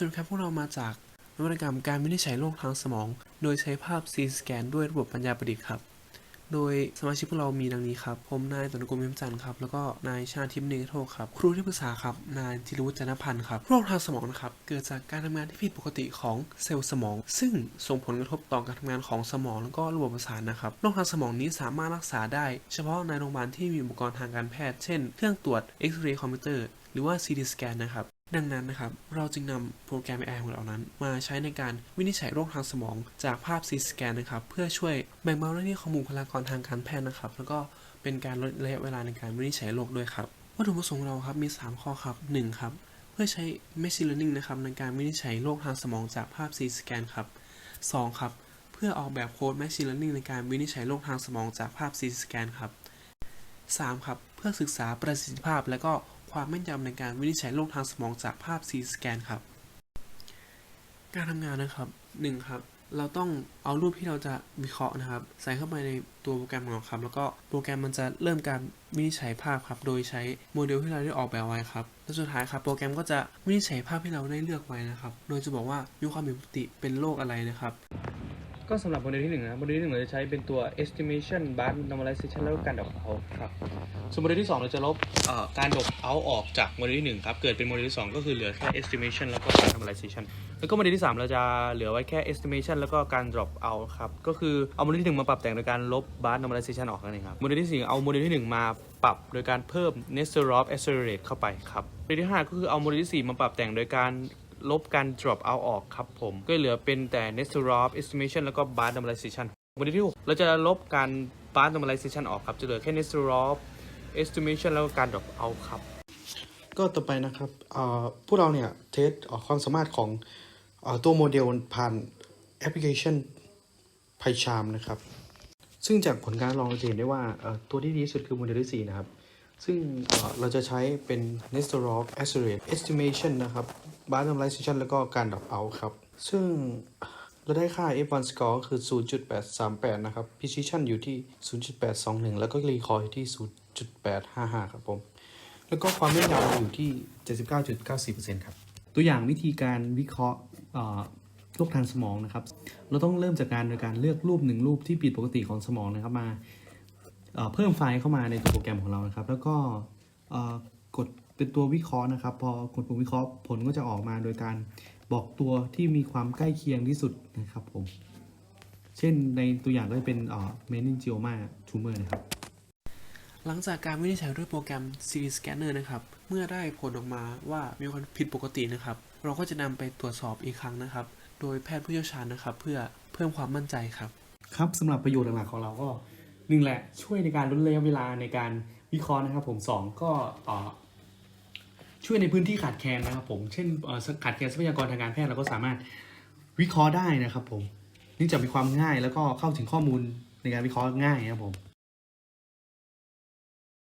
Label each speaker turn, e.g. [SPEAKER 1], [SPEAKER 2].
[SPEAKER 1] สวัสดีครับพวกเรามาจากนวัตกรรมการวินิจฉัยโรคทางสมอง โดยใช้ภาพ c สแกนด้วยระบบปัญญาประดิษฐ์ครับ โดยสมาชิกพวกเรามีดังนี้ครับ ผมนายตนกุลเมมจันทร์ครับ แล้วก็นายชาทิพย์เนโทครับ ครูที่ปรึกษาครับ นายจิรวุฒิจันทพันธ์ครับ โรคทางสมองนะครับ เกิดจากการทำงานที่ผิดปกติของเซลล์สมอง ซึ่งส่งผลกระทบต่อการทำงานของสมองแล้วก็ระบบประสาทนะครับ โรคทางสมองนี้สามารถรักษาได้ เฉพาะในโรงพยาบาลที่มีอุปกรณ์ทางการแพทย์ เช่น เครื่องตรวจเอ็กซเรย์คอมพิวเตอร์ หรือว่า CT สแกนนะครับ ดังนั้นนะครับ เราจึงนำโปรแกรม AI ของเรานั้น มาใช้ในการวินิจฉัยโรคทางสมองจากภาพ CT สแกนนะครับ เพื่อช่วยแบ่งเบาหน้าที่ของบุคลากรทางการแพทย์นะครับ แล้วก็เป็นการลดระยะเวลาในการวินิจฉัยโรคด้วยครับ วัตถุประสงค์เราครับมี 3 ข้อครับ 1 ครับ เพื่อใช้ Machine Learning นะครับในการวินิจฉัยโรคทางสมองจากภาพ CT สแกนครับ 2 ครับ เพื่อออกแบบโค้ด Machine Learning ในการวินิจฉัยโรคทางสมองจากภาพ CT สแกนครับ 3 ครับ เพื่อศึกษาประสิทธิภาพและก็ ความแม่นยำในการวินิจฉัยโรคทางสมองจากภาพ CT สแกนครับ การทำงานนะครับ1ครับ เราต้องเอารูปที่เราจะวิเคราะห์นะครับ ใส่เข้าไปในตัวโปรแกรมของเราครับ แล้วก็โปรแกรมมันจะเริ่มการวินิจฉัยภาพครับ โดยใช้โมเดลที่เราได้ออกแบบไว้ครับ และสุดท้ายครับ โปรแกรมก็จะวินิจฉัยภาพที่เราได้เลือกไว้นะครับ โดยจะบอกว่ามีความผิดปกติเป็นโรคอะไรนะครับ
[SPEAKER 2] ก็สำหรับโมเดลที่หนึ่งนะโมเดลที่หนึ่งเราจะใช้เป็นตัว estimation bar normalization แล้วก็การ drop out ครับส่วนโมเดลที่สองเราจะลบการ drop out ออกจากโมเดลที่หนึ่งครับ เกิดเป็นโมเดลที่สองก็คือเหลือแค่ estimation แล้วก็การ normalization แล้วก็โมเดลที่สามเราจะเหลือไว้แค่ estimation แล้วก็การ drop out ครับ ก็คือเอาโมเดลที่หนึ่งมาปรับแต่งโดยการลบ bar normalization ออกนั่นเองครับ โมเดลที่สี่เอาโมเดลที่หนึ่งมาปรับโดยการเพิ่ม Nesterov accelerate เข้าไปครับโมเดลที่ห้าก็คือเอาโมเดลที่สี่มาปรับแต่งโดยการ ลบการ drop out ออกครับผม ก็เหลือเป็นแต่ Nesterov estimation แล้วก็ bar normalization โมเดลที่หกเราจะลบการ bar normalization ออกครับ จะเหลือแค่ Nesterov estimation แล้วก็การ drop out ครับ
[SPEAKER 3] ก็ต่อไปนะครับเอ่อพวกเราเนี่ยเทสความสามารถของอตัวโมเดลผ่านแอปพลิเคชัน PyCharm นะครับ ซึ่งจากผลการลองเราจะเห็นได้ว่าตัวที่ดีที่สุดคือโมเดลที่4นะครับ ซึ่งเราจะใช้เป็น Nesterov Accelerate Estimation นะครับ Bar Normalization แล้วก็การ Drop Out ครับ ซึ่งเราได้ค่า F1 score ก็คือ 0.838 นะครับ Precision อยู่ที่ 0.821 แล้วก็ Recall อยู่ที่ 0.855 ครับผม แล้วก็ความแม่นยำอยู่ที่ 79.94%ครับ ตัวอย่างวิธีการวิเคราะห์โรคทางสมองนะครับ เราต้องเริ่มจากการโดยการเลือกรูปหนึ่งรูปที่ผิดปกติของสมองนะครับมา เอ่อเพิ่มไฟล์เข้ามาในตัวโปรแกรมของเรานะครับ แล้วก็เอ่อกดเป็นตัววิเคราะห์นะครับ พอกดปุ่มวิเคราะห์ผลก็จะออกมาโดยการบอกตัวที่มีความใกล้เคียงที่สุดนะครับผม เช่นในตัวอย่างก็จะเป็นเอ่อ meningioma tumor นะครับ
[SPEAKER 1] หลังจากการวินิจฉัยด้วยโปรแกรม CT Scanner นะครับ เมื่อได้ผลออกมาว่ามีความผิดปกตินะครับ เราก็จะนำไปตรวจสอบอีกครั้งนะครับ โดยแพทย์ผู้เชี่ยวชาญนะครับ เพื่อเพิ่มความมั่นใจครับ
[SPEAKER 4] ครับสำหรับประโยชน์หลักๆของเราก็ หนึ่งแหละช่วยในการลดระยะเวลาในการวิเคราะห์นะครับผมสองก็ช่วยในพื้นที่ขาดแคลนนะครับผมเช่นขาดแคลนทรัพยากรทางการแพทย์เราก็สามารถวิเคราะห์ได้นะครับผมนี่จะมีความง่ายแล้วก็เข้าถึงข้อมูลในการวิเคราะห์ง่ายนะครับผม